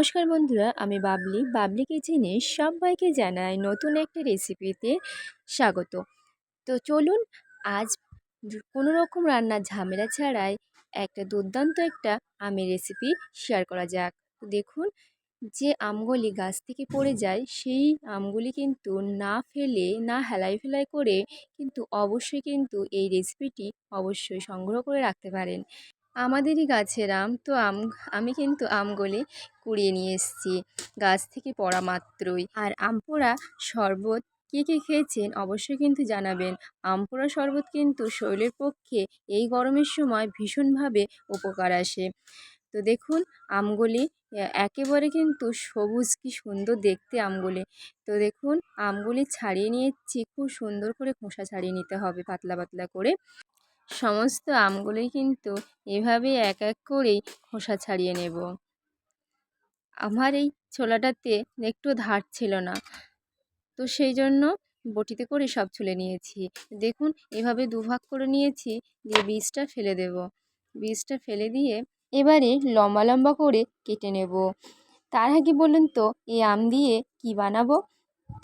নমস্কার বন্ধুরা, আমি বাবলি। বাবলি কিচেনে সবাইকে জানাই নতুন একটা রেসিপিতে স্বাগত। তো চলুন, আজ কোনো রকম রান্নার ঝামেলা ছাড়াই একটা দুর্দান্ত একটা আমের রেসিপি শেয়ার করা যাক। দেখুন, যে আমগুলি গাছ থেকে পড়ে যায়, সেই আমগুলি কিন্তু না ফেলে, না হেলাই ফেলাই করে কিন্তু অবশ্যই কিন্তু এই রেসিপিটি অবশ্যই সংগ্রহ করে রাখতে পারেন। আমাদেরই গাছের আম। তো আম, আমি কিন্তু আমগুলি কুড়িয়ে নিয়ে এসেছি। গাছ থেকে পড়া মাত্রই। আর আম পোড়া শরবত কে কে খেয়েছেন অবশ্যই কিন্তু জানাবেন। আম পোড়া শরবত কিন্তু শরীরের পক্ষে এই গরমের সময় ভীষণভাবে উপকার আসে। তো দেখুন, আমগুলি একেবারে কিন্তু সবুজ কি সুন্দর দেখতে আমগুলি। তো দেখুন, আমগুলি ছাড়িয়ে নিয়েছি। খুব সুন্দর করে খোসা ছাড়িয়ে নিতে হবে পাতলা পাতলা করে। সমস্ত আমগুলোই কিন্তু এভাবে এক এক করেই খোসা ছাড়িয়ে নেব। আমার এই ছোলাটাতে একটু ধার ছিল না, তো সেই জন্য বটিতে করে সব ছুলে নিয়েছি। দেখুন, এভাবে দুভাগ করে নিয়েছি, দিয়ে বীজটা ফেলে দেব। বীজটা ফেলে দিয়ে এবারে লম্বা লম্বা করে কেটে নেব। তার আগে বলুন তো, এই আম দিয়ে কি বানাবো?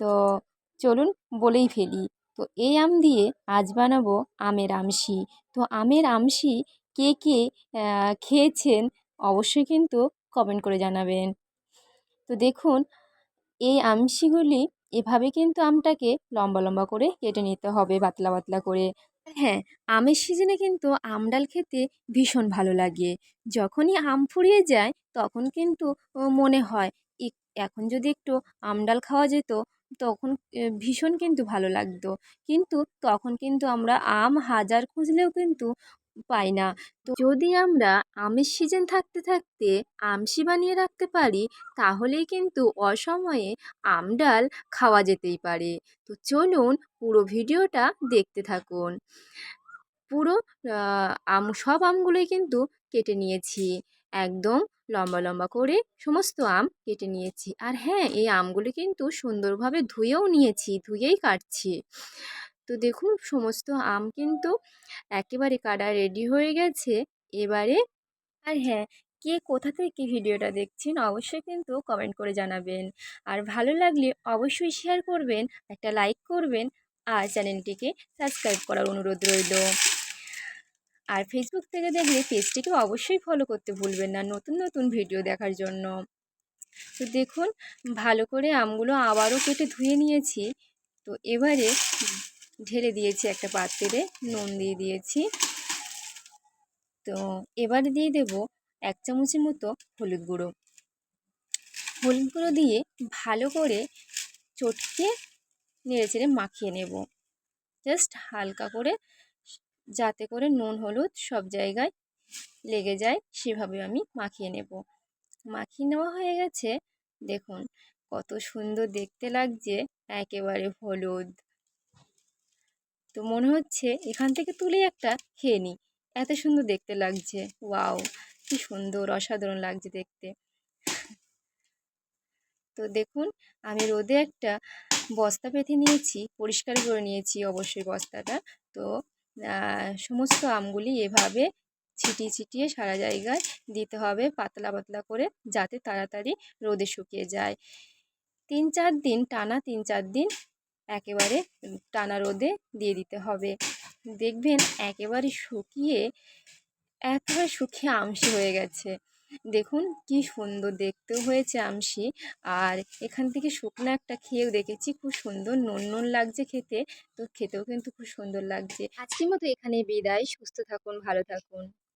তো চলুন বলেই ফেলি। তো এই আম দিয়ে আজ বানাবো আমের আমশি। তো আমের আমশি কে কে খেয়েছেন অবশ্যই কিন্তু কমেন্ট করে জানাবেন। তো দেখুন, এই আমশিগুলি এভাবে কিন্তু আমটাকে লম্বা লম্বা করে কেটে নিতে হবে পাতলা পাতলা করে। হ্যাঁ আমের সিজনে কিন্তু আমডাল খেতে ভীষণ ভালো লাগে। যখনই আম ফুরিয়ে যায় তখন কিন্তু মনে হয় এখন যদি একটু আমডাল খাওয়া যেত তখন ভীষণ কিন্তু ভালো লাগতো। কিন্তু তখন কিন্তু আমরা আম, হাজার খুঁজলেও কিন্তু পাই না। তো যদি আমরা আমের সিজন থাকতে থাকতে আমসি বানিয়ে রাখতে পারি, তাহলেই কিন্তু অসময়ে আম ডাল খাওয়া যেতেই পারে। তো চলুন পুরো ভিডিওটা দেখতে থাকুন। পুরো আম, সব আমগুলোই কিন্তু কেটে নিয়েছি। একদম লম্বা লম্বা করে সমস্ত আম কেটে নিয়েছি। আর হ্যাঁ এই আমগুলি কিন্তু সুন্দরভাবে ধুয়েও নিয়েছি, ধুয়েই কাটছি। তো দেখুন, সমস্ত আম কিন্তু একেবারে কাটা রেডি হয়ে গেছে। এবারে আর হ্যাঁ কে কোথা থেকে ভিডিওটা দেখছেন অবশ্যই কিন্তু কমেন্ট করে জানাবেন। আর ভালো লাগলে অবশ্যই শেয়ার করবেন, একটা লাইক করবেন, আর চ্যানেলটিকে সাবস্ক্রাইব করার অনুরোধ রইল। আর ফেসবুক থেকে দেখলে পেজটিকে অবশ্যই ফলো করতে ভুলবেন না নতুন নতুন ভিডিও দেখার জন্য। তো দেখুন, ভালো করে আমগুলো আবারও কেটে ধুয়ে নিয়েছি। তো এবারে ঢেলে দিয়েছি একটা পাত্রে, নুন দিয়ে দিয়েছি। তো এবারে দিয়ে দেব এক চামচের মতো হলুদ গুঁড়ো। হলুদ গুঁড়ো দিয়ে ভালো করে চটকে নেড়ে চেড়ে মাখিয়ে নেব। জাস্ট হালকা করে যাতে করে নুন, হলুদ সব জায়গায় লেগে যায়, সেভাবে আমি মাখিয়ে নেব। মাখিয়ে নেওয়া হয়ে গেছে। দেখুন কত সুন্দর দেখতে লাগছে, একেবারে হলুদ। তো মনে হচ্ছে এখান থেকে তুলে একটা খেয়ে নিই। এত সুন্দর দেখতে লাগছে। ওয়াও, কি সুন্দর, অসাধারণ লাগছে দেখতে। তো দেখুন আমি রোদে একটা বস্তা পেতে নিয়েছি, পরিষ্কার করে নিয়েছি অবশ্যই বস্তাটা। তো সমস্ত আমগুলি এভাবে ছিটিয়ে ছিটিয়ে সারা জায়গায় দিতে হবে পাতলা পাতলা করে যাতে তাড়াতাড়ি রোদে শুকিয়ে যায়। তিন, চার দিন, টানা তিন, চার দিন একেবারে টানা রোদে দিয়ে দিতে হবে। দেখবেন একেবারে শুকিয়ে একেবারে শুকিয়ে আমসি হয়ে গেছে। দেখুন কি সুন্দর দেখতেও হয়েছে আমসি আর এখান থেকে শুকনো একটা খেয়েও দেখেছি, খুব সুন্দর নুন নুন লাগছে খেতে। তো খেতেও কিন্তু খুব সুন্দর লাগছে। আজকের মতো এখানে বিদায়, সুস্থ থাকুন, ভালো থাকুন।